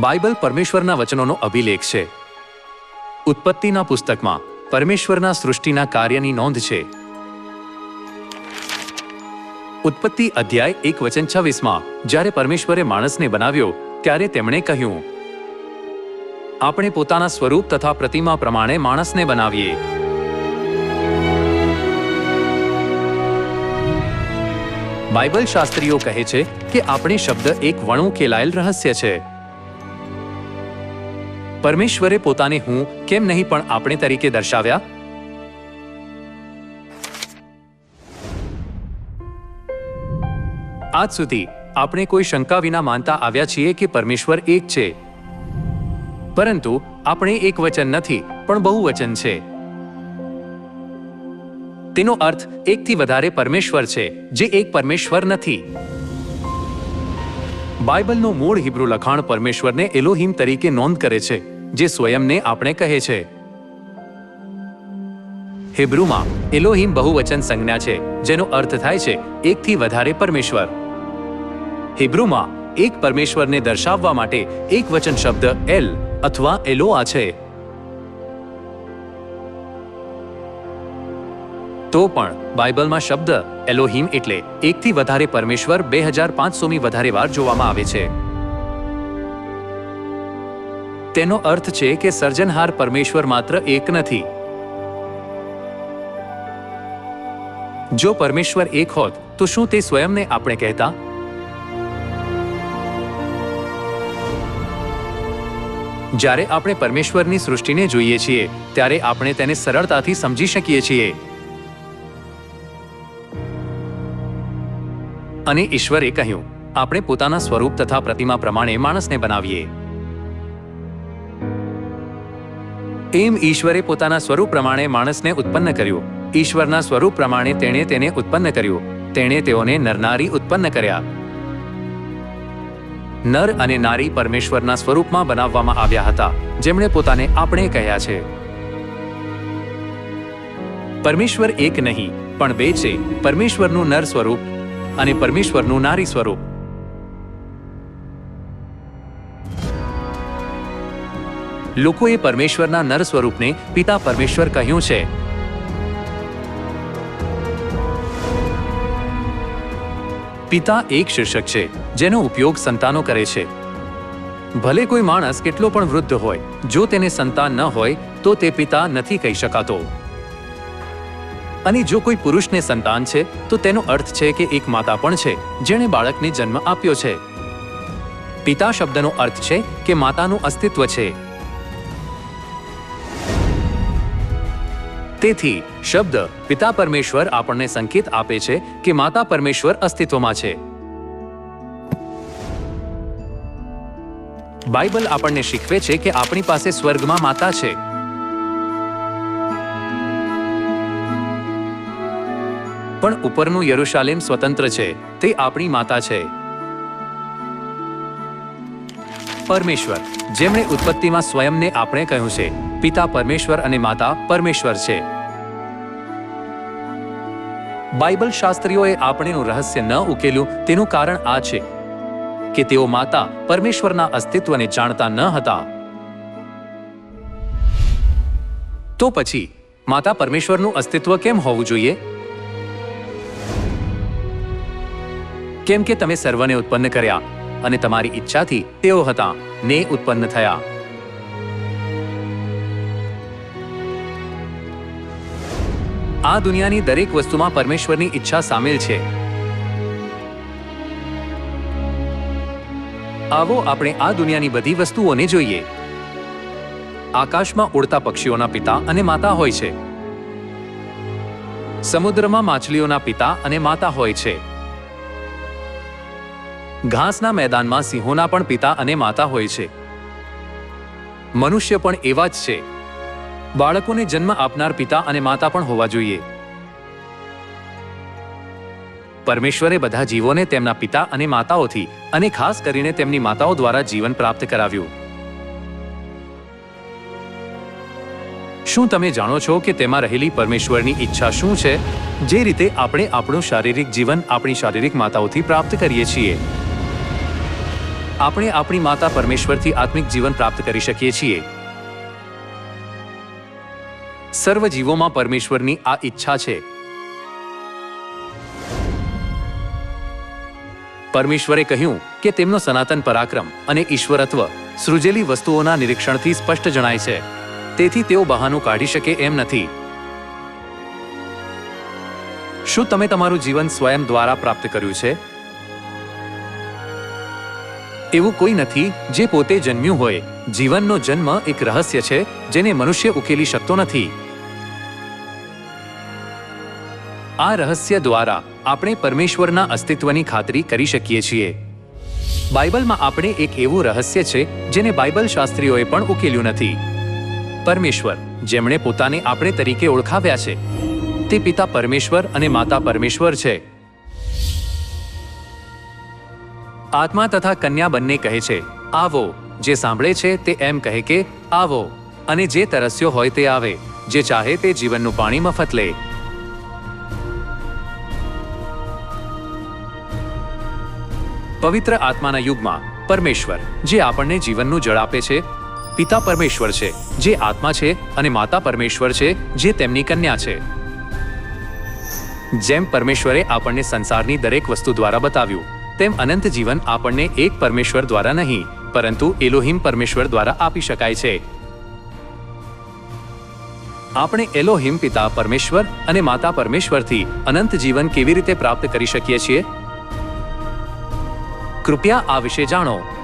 Bible પરમેશ્વરના વચનોનો અભિલેખ છે. ઉત્પત્તિના પુસ્તકમાં પરમેશ્વરના સૃષ્ટિના કાર્યની નોંધ છે. ઉત્પત્તિ અધ્યાય એક વચન છવ્વીસમાં, જ્યારે પરમેશ્વરે માણસને બનાવ્યો, ત્યારે તેમણે કહ્યું, આપણે પોતાના સ્વરૂપ તથા પ્રતિમા પ્રમાણે માણસને બનાવીએ. બાઇબલ શાસ્ત્રીઓ કહે છે કે આપણે શબ્દ એક વણું કેલાયેલ રહસ્ય છે. પરમેશ્વરે પોતાને હું કેમ નહીં પણ આપણે તરીકે દર્શાવ્યા? આજ સુધી આપણે કોઈ શંકા વિના માનતા આવ્યા છીએ કે પરમેશ્વર એક છે. પરંતુ આપણે એક વચન નથી, પણ બહુ વચન છે. તેનો અર્થ એકથી વધારે પરમેશ્વર છે, જે એક પરમેશ્વર નથી. બાઇબલનું મૂળ હિબ્રુ લખાણ પરમેશ્વરને એલોહિમ તરીકે નોંધ કરે છે, જે સ્વયંને આપણે કહે છે. હિબ્રુમાં એલોહિમ બહુવચન સંજ્ઞા છે, જેનો અર્થ થાય છે, એકથી વધારે પરમેશ્વર. હિબ્રુમાં એક પરમેશ્વરને દર્શાવવા માટે એક વચન શબ્દ એલ અથવા એલોઆ છે. તો પણ બાઇબલમાં શબ્દ એલોહિમ એટલે એકથી વધારે પરમેશ્વર બે હજાર પાંચસોમી વધારે વાર જોવામાં આવે છે. તેનો અર્થ છે કે સર્જનહાર પરમેશ્વર માત્ર એક નથી. જો પરમેશ્વર એક હોત, તો શું તે સ્વયંને આપણે કહેતા? જ્યારે આપણે પરમેશ્વરની સૃષ્ટિને જોઈએ છીએ, ત્યારે આપણે તેને સરળતાથી સમજી શકીએ છીએ. અને ઈશ્વરે કહ્યું, આપણે પોતાના સ્વરૂપ તથા પ્રતિમા પ્રમાણે માણસને બનાવીએ. એમ ઈશ્વરે પોતાના સ્વરૂપ પ્રમાણે માણસને ઉત્પન્ન કર્યું. ઈશ્વરના સ્વરૂપ પ્રમાણે તેણે તેને ઉત્પન્ન કર્યું. તેણે તેઓને નરનારી ઉત્પન્ન કર્યા. નર અને નારી પરમેશ્વરના સ્વરૂપમાં બનાવવામાં આવ્યા હતા, જેમણે પોતાને આપણે કહ્યા છે. પરમેશ્વર એક નહીં, પણ બે છે. પરમેશ્વરનું નર સ્વરૂપ અને પરમેશ્વરનું નારી સ્વરૂપ. લોકોએ પરમેશ્વરના નર સ્વરૂપને પિતા પરમેશ્વર કહ્યું છે. પિતા એક શીર્ષક છે, જેનો ઉપયોગ સંતાનો કરે છે. ભલે કોઈ માણસ કેટલો પણ વૃદ્ધ હોય, જો તેને સંતાન ન હોય, તો તે પિતા નથી કહી શકાતો. અને જો કોઈ પુરુષને સંતાન છે, તો તેનો અર્થ છે કે એક માતા પણ છે, જેણે બાળકને જન્મ આપ્યો છે. પિતા શબ્દનો અર્થ છે કે માતાનું અસ્તિત્વ છે. તેથી, શબ્દ પિતા પરમેશ્વર આપણને સંકેત આપે છે કે માતા પરમેશ્વર અસ્તિત્વમાં છે. બાઇબલ આપણને શીખવે છે કે આપણી પાસે સ્વર્ગમાં માતા છે. પણ ઉપરનું યરુશાલેમ સ્વતંત્ર છે. તે આપણી માતા છે. પરમેશ્વર. જેમણે ઉત્પત્તિમાં સ્વયંને આપણે કહ્યું છે. પિતા પરમેશ્વર અને માતા પરમેશ્વર છે. બાઇબલ શાસ્ત્રીઓએ આપણેનું રહસ્ય ન ઉકેલ્યું તેનું કારણ આ છે કે તેઓ માતા પરમેશ્વરના અસ્તિત્વને જાણતા ન હતા. તો પછી, માતા પરમેશ્વરનું અસ્તિત્વ કેમ હોવું જોઈએ? કેમ કે તમે સર્વને ઉત્પન્ન કર્યા અને તમારી ઈચ્છાથી તેઓ હતા, ને ઉત્પન્ન થયા. આ દુનિયાની દરેક વસ્તુમાં પરમેશ્વરની ઈચ્છા સામેલ છે. આવો આપણે આ દુનિયાની બધી વસ્તુઓને જોઈએ. આકાશમાં ઉડતા પક્ષીઓના પિતા અને માતા હોય છે. સમુદ્રમાં માછલીઓના પિતા અને માતા હોય છે. ઘાસના મેદાનમાં સિંહોના પણ પિતા અને માતા હોય છે. મનુષ્ય પણ એવા જ છે. બાળકોને જન્મ આપનાર પિતા અને માતા પણ હોવા જોઈએ. પરમેશ્વરે બધા જીવોને તેમના પિતા અને માતાઓથી અને ખાસ કરીને તેમની માતાઓ દ્વારા જીવન પ્રાપ્ત કરાવ્યું. શું તમે જાણો છો કે તેમાં રહેલી પરમેશ્વરની ઈચ્છા શું છે? જે રીતે આપણે આપણું શારીરિક જીવન આપણી શારીરિક માતાઓથી પ્રાપ્ત કરીએ છીએ. આપણે આપણી માતા પરમેશ્વરથી આત્મિક જીવન પ્રાપ્ત કરી શકીએ છીએ. સર્વ જીવોમાં પરમેશ્વરની આ ઈચ્છા છે. પરમેશ્વરે કહ્યું કે તેમનો સનાતન પરાક્રમ અને ઈશ્વરત્વ સૃજેલી વસ્તુઓના નિરીક્ષણથી સ્પષ્ટ જણાય છે. તેથી તેઓ બહાનું કાઢી શકે એમ નથી. શું તમે તમારું જીવન સ્વયં દ્વારા પ્રાપ્ત કર્યું છે? એવું કોઈ નથી જે પોતે જન્મ્યું હોય. જીવનનો જન્મ એક રહસ્ય છે જેને મનુષ્ય ઉકેલી શકતો નથી. આ રહસ્ય દ્વારા આપણે પરમેશ્વરના અસ્તિત્વની ખાતરી કરી શકીએ છીએ. બાઇબલમાં આપણે એક એવું રહસ્ય છે જેને બાઇબલ શાસ્ત્રીઓએ પણ ઉકેલ્યું નથી. પરમેશ્વર, જેમણે પોતાને આપણે તરીકે ઓળખાવ્યા છે. તે પિતા પરમેશ્વર અને માતા પરમેશ્વર છે. આત્મા તથા કન્યા બંને કહે છે, આવો. જે સાંભળે છે તે એમ કહે કે, આવો. અને જે તરસ્યો હોય તે આવે, જે ચાહે તે જીવનનું પાણી મફત લે. પવિત્ર આત્માના યુગમાં, પરમેશ્વર, જે આપણને જીવનનું જળ આપે છે, પિતા પરમેશ્વર છે, જે આત્મા છે અને માતા પરમેશ્વર છે, જે તેમની કન્યા છે. જેમ પરમેશ્વરે આપણને સંસારની દરેક વસ્તુ દ્વારા બતાવ્યું તેમ અનંત જીવન આપણને એક પરમેશ્વર દ્વારા નહીં, પરંતુ એલોહિમ પરમેશ્વર દ્વારા આપી શકાય છે. આપણે એલોહિમ પિતા, પરમેશ્વર અને માતા પરમેશ્વરથી અનંત જીવન કેવી રીતે પ્રાપ્ત કરી શકીએ છીએ? કૃપયા આ વિશે જાણો.